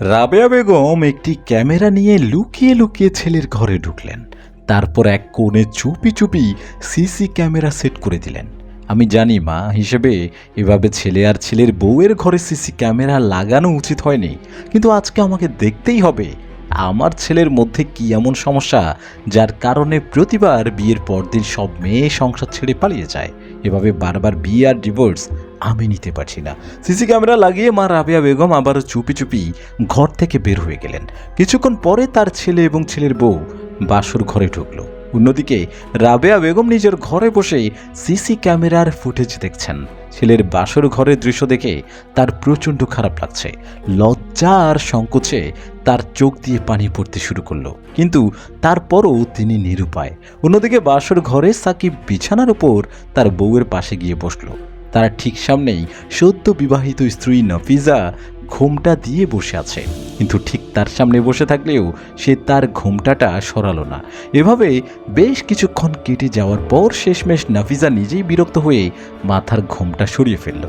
রাবেয়া বেগম একটি ক্যামেরা নিয়ে লুকিয়ে লুকিয়ে ছেলের ঘরে ঢুকলেন। তারপর এক কোণে চুপি চুপি সিসি ক্যামেরা সেট করে দিলেন। আমি জানি মা, হিসেবে এভাবে ছেলে আর ছেলের বউয়ের ঘরে সিসি ক্যামেরা লাগানো উচিত হয়নি। কিন্তু আজকে আমাকে দেখতেই হবে, আমার ছেলের মধ্যে কি এমন সমস্যা যার কারণে প্রতিবার বিয়ের পরদিন সব মেয়ে সংসার ছেড়ে পালিয়ে যায়। এভাবে বারবার বিয়ে আর ডিভোর্স আমি নিতে পারছি না। সিসি ক্যামেরা লাগিয়ে মা রাবিয়া বেগম আবারও চুপি চুপি ঘর থেকে বের হয়ে গেলেন। কিছুক্ষণ পরে তার ছেলে এবং ছেলের বউ বাসর ঘরে ঢুকলো। অন্যদিকে রাবেয়া বেগম নিজের ঘরে বসে সিসি ক্যামেরার ফুটেজ দেখছেন। ছেলের বাসর ঘরের দৃশ্য দেখে তার প্রচণ্ড খারাপ লাগছে। লজ্জা আর সংকোচে তার চোখ দিয়ে পানি পড়তে শুরু করল। কিন্তু তারপরও তিনি নিরুপায়। অন্যদিকে বাসর ঘরে সাকিব বিছানার উপর তার বউয়ের পাশে গিয়ে বসল। তার ঠিক সামনেই সদ্য বিবাহিত স্ত্রী নফিজা ঘোমটা দিয়ে বসে আছে। কিন্তু ঠিক তার সামনে বসে থাকলেও সে তার ঘোমটাটা সরালো না। এভাবে বেশ কিছুক্ষণ কেটে যাওয়ার পর শেষমেশ নাফিজা নিজেই বিরক্ত হয়ে মাথার ঘোমটা সরিয়ে ফেলল।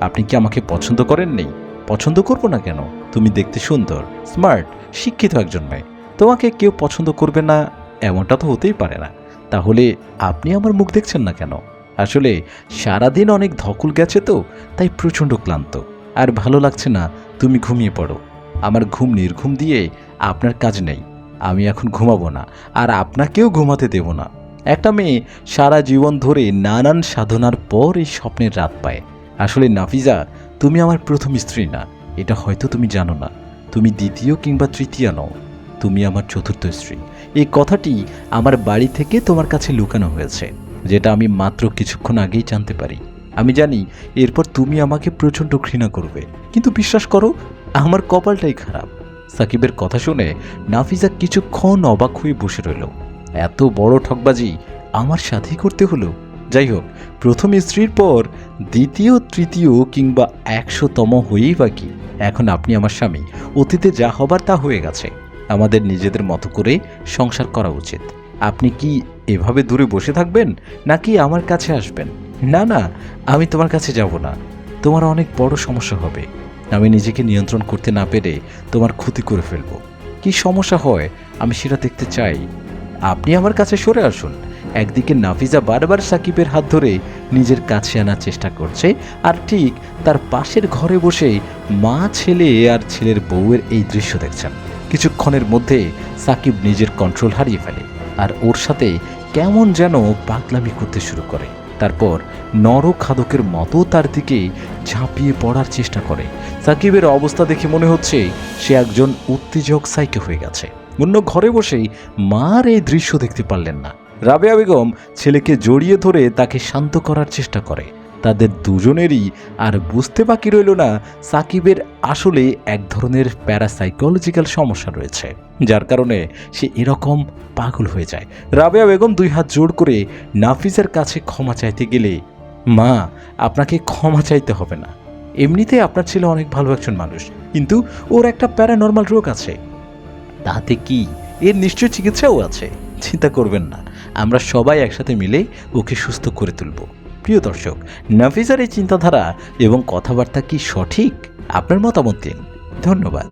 আপনি কি আমাকে পছন্দ করেন নেই পছন্দ করব না কেন? তুমি দেখতে সুন্দর, স্মার্ট, শিক্ষিত একজন মেয়ে। তোমাকে কেউ পছন্দ করবে না, এমনটা তো হতেই পারে না। তাহলে আপনি আমার মুখ দেখছেন না কেন? আসলে সারাদিন অনেক ধকল গেছে তো, তাই প্রচণ্ড ক্লান্ত। আর ভালো লাগছে না, তুমি ঘুমিয়ে পড়ো। আমার ঘুম নির্ঘুম দিয়ে আপনার কাজ নেই। আমি এখন ঘুমাবো না, আর আপনাকেও ঘুমাতে দেব না। একটা মেয়ে সারা জীবন ধরে নানান সাধনার পর এই স্বপ্নের রাত পায়। আসলে নাফিজা, তুমি আমার প্রথম স্ত্রী না, এটা হয়তো তুমি জানো না। তুমি দ্বিতীয় কিংবা তৃতীয় নও, তুমি আমার চতুর্থ স্ত্রী। এই কথাটি আমার বাড়ি থেকে তোমার কাছে লুকানো হয়েছে। যেটা আমি মাত্র কিছুক্ষণ আগেই জানতে পারি। আমি জানি, এরপর তুমি আমাকে প্রচণ্ড ঘৃণা করবে। কিন্তু বিশ্বাস করো, আমার কপালটাই খারাপ। সাকিবের কথা শুনে নাফিজা কিছুক্ষণ অবাক হয়ে বসে রইল। এত বড় ঠকবাজি আমার সাথেই করতে হলো। যাই হোক, প্রথম স্ত্রীর পর দ্বিতীয়, তৃতীয় কিংবা একশোতম হয়েই বাকি এখন আপনি আমার স্বামী, অতীতে যা হবার তা হয়ে গেছে। আমাদের নিজেদের মতো করে সংসার করা উচিত। আপনি কি এভাবে দূরে বসে থাকবেন, নাকি আমার কাছে আসবেন? না না, আমি তোমার কাছে যাব না। তোমার অনেক বড় সমস্যা হবে। আমি নিজেকে নিয়ন্ত্রণ করতে না পেরে তোমার ক্ষতি করে ফেলব। কি সমস্যা হয়, আমি সেটা দেখতে চাই। আপনি আমার কাছে সরে আসুন। একদিকে নাফিজা বারবার সাকিবের হাত ধরে নিজের কাছে আনার চেষ্টা করছে, আর ঠিক তার পাশের ঘরে বসে মা, ছেলে আর ছেলের বউয়ের এই দৃশ্য দেখছেন। কিছুক্ষণের মধ্যে সাকিব নিজের কন্ট্রোল হারিয়ে ফেলে। আর ওর সাথে কেমন যেন পাগলামি করতে শুরু করে। তারপর নর খাদকের মতো তার দিকে ঝাঁপিয়ে পড়ার চেষ্টা করে। সাকিবের অবস্থা দেখে মনে হচ্ছে সে একজন উত্তেজক সাইকে হয়ে গেছে। অন্য ঘরে বসেই মার এই দৃশ্য দেখতে পারলেন না। রাবেয়া বেগম ছেলেকে জড়িয়ে ধরে তাকে শান্ত করার চেষ্টা করে। তাদের দুজনেরই আর বুঝতে বাকি রইল না সাকিবের আসলে এক ধরনের প্যারাসাইকোলজিক্যাল সমস্যা রয়েছে, যার কারণে সে এরকম পাগল হয়ে যায়। রাবেয়া বেগম দুই হাত জোড় করে নাফিজের কাছে ক্ষমা চাইতে গেলে, মা, আপনাকে ক্ষমা চাইতে হবে না। এমনিতে আপনার ছেলে অনেক ভালো একজন মানুষ, কিন্তু ওর একটা প্যারানর্মাল রোগ আছে। তাতে কি এর নিশ্চয় চিকিৎসাও আছে? চিন্তা করবেন না, আমরা সবাই একসাথে মিলে ওকে সুস্থ করে তুলব। প্রিয় দর্শক নাফিসার এই চিন্তাধারা এবং কথাবার্তা কি সঠিক? আপনার মতামত দিন। ধন্যবাদ।